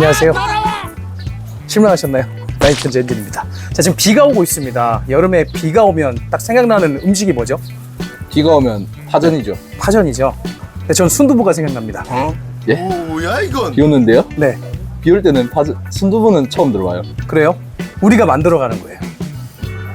안녕하세요. 실망하셨나요? 나이트 젠진입니다. 자, 지금 비가 오고 있습니다. 여름에 비가 오면 딱 생각나는 음식이 뭐죠? 비가 오면 파전이죠. 파전이죠. 네, 전 순두부가 생각납니다. 예? 뭐야 이건? 비 오는데요? 네, 비 올 때는 파전, 순두부는 처음 들어봐요. 그래요? 우리가 만들어가는 거예요.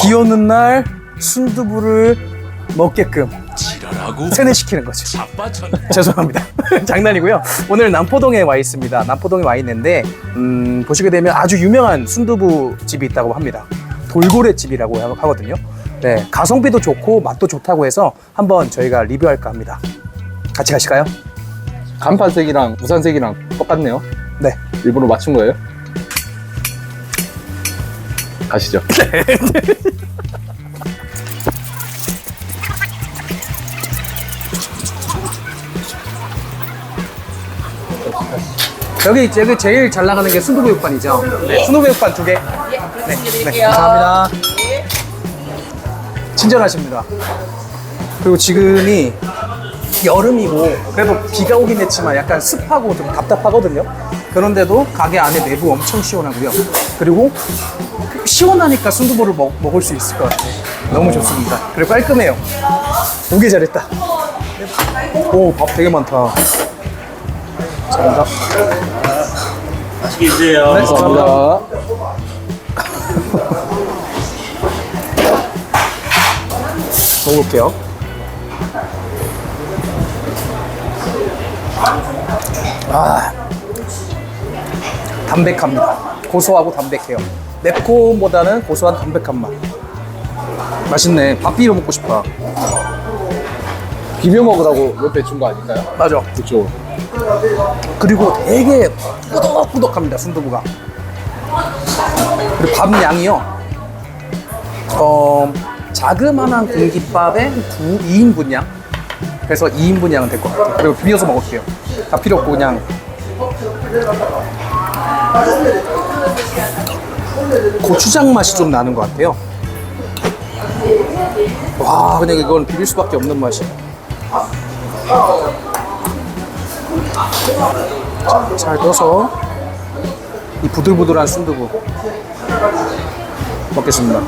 비 오는 날 순두부를 먹게끔 지랄하고 세뇌시키는 거죠. 죄송합니다. 장난이고요. 오늘 남포동에 와 있습니다. 남포동에 와 있는데 음, 보시게 되면 아주 유명한 순두부 집이 있다고 합니다. 돌고래 집이라고 하- 하거든요. 네, 가성비도 좋고 맛도 좋다고 해서 한번 저희가 리뷰할까 합니다. 같이 가실까요? 간판색이랑 우산색이랑 똑같네요. 네. 일부러 맞춘 거예요? 가시죠. 여기 여기 제일 잘 나가는 게 순두부 육반이죠. 순두부 육반 두 개. 네, 네, 감사합니다. 친절하십니다. 그리고 지금이 여름이고 그래도 비가 오긴 했지만 약간 습하고 좀 답답하거든요. 그런데도 가게 안에 내부 엄청 시원하고요. 그리고 시원하니까 순두부를 먹, 먹을 수 있을 것 같아요. 너무 좋습니다. 그리고 깔끔해요. 오게 잘했다. 오, 밥 되게 많다. 잘한다. 맛있게 드세요. 네. 감사합니다. 먹어볼게요. 아, 담백합니다. 고소하고 담백해요. 맵콤보다는 고소한 담백한 맛. 맛있네. 밥 비벼 먹고 싶다. 비벼 먹으라고 옆에 준 거 아닐까요? 맞아. 그렇죠. 그리고 되게 꾸덕꾸덕합니다. 순두부가. 그리고 밥 양이요. 어, 자그마한 공깃밥에 두 2인분 양. 그래서 2인분 양은 될 것 같아요. 그리고 비벼서 먹을게요. 다 필요 없고 그냥. 고추장 맛이 좀 나는 것 같아요. 와, 그냥 이건 비빌 수밖에 없는 맛이에요. 잘 떠서 이 부들부들한 순두부 먹겠습니다.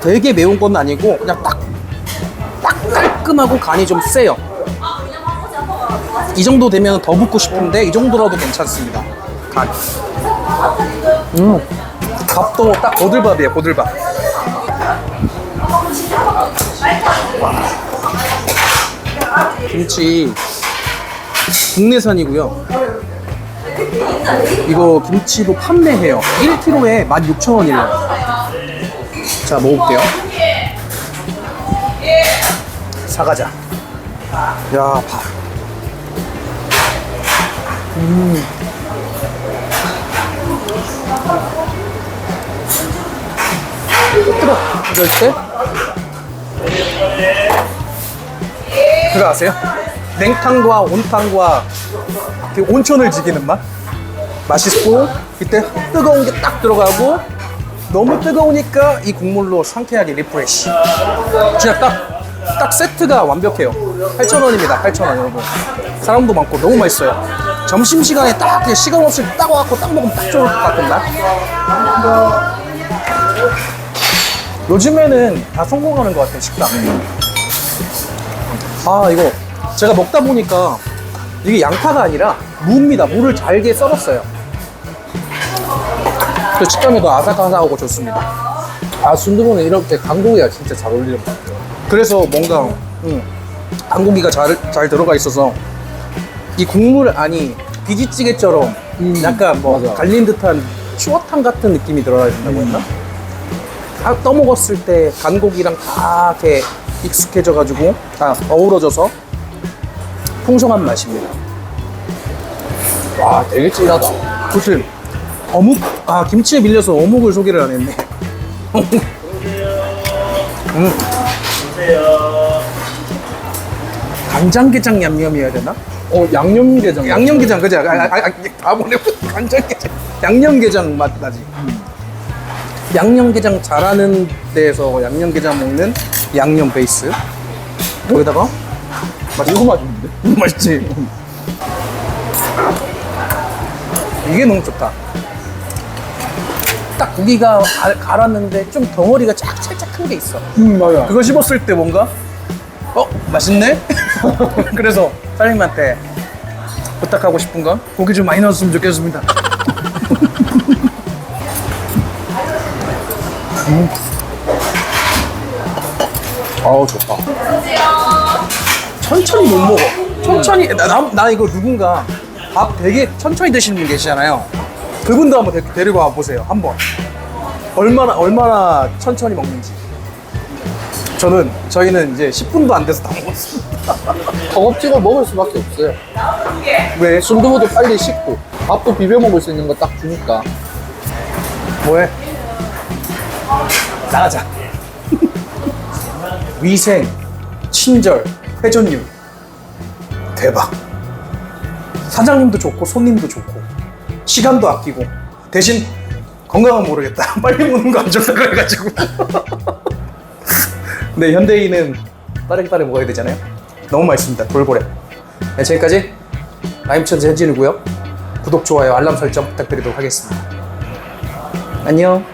되게 매운 건 아니고 그냥 딱, 딱 깔끔하고 간이 좀 세요. 이 정도 되면 더 붓고 싶은데 이 정도라도 괜찮습니다. 간. 음, 밥도 딱 고들밥이에요. 고들밥. 김치 국내산이고요. 이거 김치도 판매해요. 1kg에 16,000원이래요. 자, 먹어볼게요. 사가자. 야, 밥. 음. 뜨거. 이럴 때 그거 아세요? 냉탕과 온탕과 그 온천을 지기는 맛? 맛있고 이때 뜨거운 게 딱 들어가고 너무 뜨거우니까 이 국물로 상쾌하게 리프레시. 진짜 딱, 딱 세트가 완벽해요. 8,000원입니다 8,000원 여러분. 사람도 많고 너무 맛있어요. 점심시간에 딱 시간 없이 딱 와갖고 딱 먹으면 딱 좋을 것 같은 맛? 요즘에는 다 성공하는 것 같아요 식당 아 이거 제가 먹다 보니까 이게 양파가 아니라 무입니다 무를 잘게 썰었어요 그 식감이 더 아삭아삭하고 좋습니다 아, 순두부는 이렇게 강고기가 진짜 잘 어울리는 것 같아요. 그래서 뭔가 음, 안고기가 잘, 잘 들어가 있어서 이 국물 안이 비지찌개처럼 약간 뭐 맞아. 갈린 듯한 추어탕 같은 느낌이 들어가 있다고 했나? 다 떠먹었을 때 간고기랑 다 이렇게 익숙해져가지고 다 어우러져서 풍성한 맛입니다. 와, 되게 진하다. 그치? 어묵? 아 김치에 밀려서 어묵을 소개를 안 했네. 음. 간장게장 얌얌이어야 되나? 어, 양념게장. 양념게장 그지? 아, 아, 아, 아, 다 보내 간장게장 양념게장 맛 나지. 양념게장 잘하는 데에서 양념게장 먹는 양념 베이스 거기다가 이거 맛있는데? 맛있지? 이게 너무 좋다. 딱 고기가 갈- 갈았는데 좀 덩어리가 쫙 살짝 큰 게 있어. 음 맞아 그거 씹었을 때 뭔가 어 맛있네. 그래서 사장님한테 부탁하고 싶은 건 고기 좀 많이 넣었으면 좋겠습니다. 아우 좋다 천천히 못 먹어. 천천히 나, 나, 나 이거 누군가 밥 되게 천천히 드시는 분 계시잖아요. 그분도 한번 데, 데리고 와 보세요. 한번 얼마나 얼마나 천천히 먹는지. 저는 저희는 이제 10분도 안 돼서 다 먹었습니다. 허겁지겁 먹을 수밖에 없어요 왜? 순두부도 빨리 씻고 밥도 비벼 먹을 수 있는 거 딱 주니까 뭐해? 나가자. 위생, 친절, 회전율 대박. 사장님도 좋고 손님도 좋고 시간도 아끼고 대신 건강은 모르겠다. 빨리 먹는 거 안 좋다 그래가지고. 네 현대인은 빠르게 빠르게 먹어야 되잖아요. 너무 맛있습니다. 돌고래. 네, 지금까지 라임천재 현진이고요. 구독, 좋아요, 알람 설정 부탁드리도록 하겠습니다. 안녕.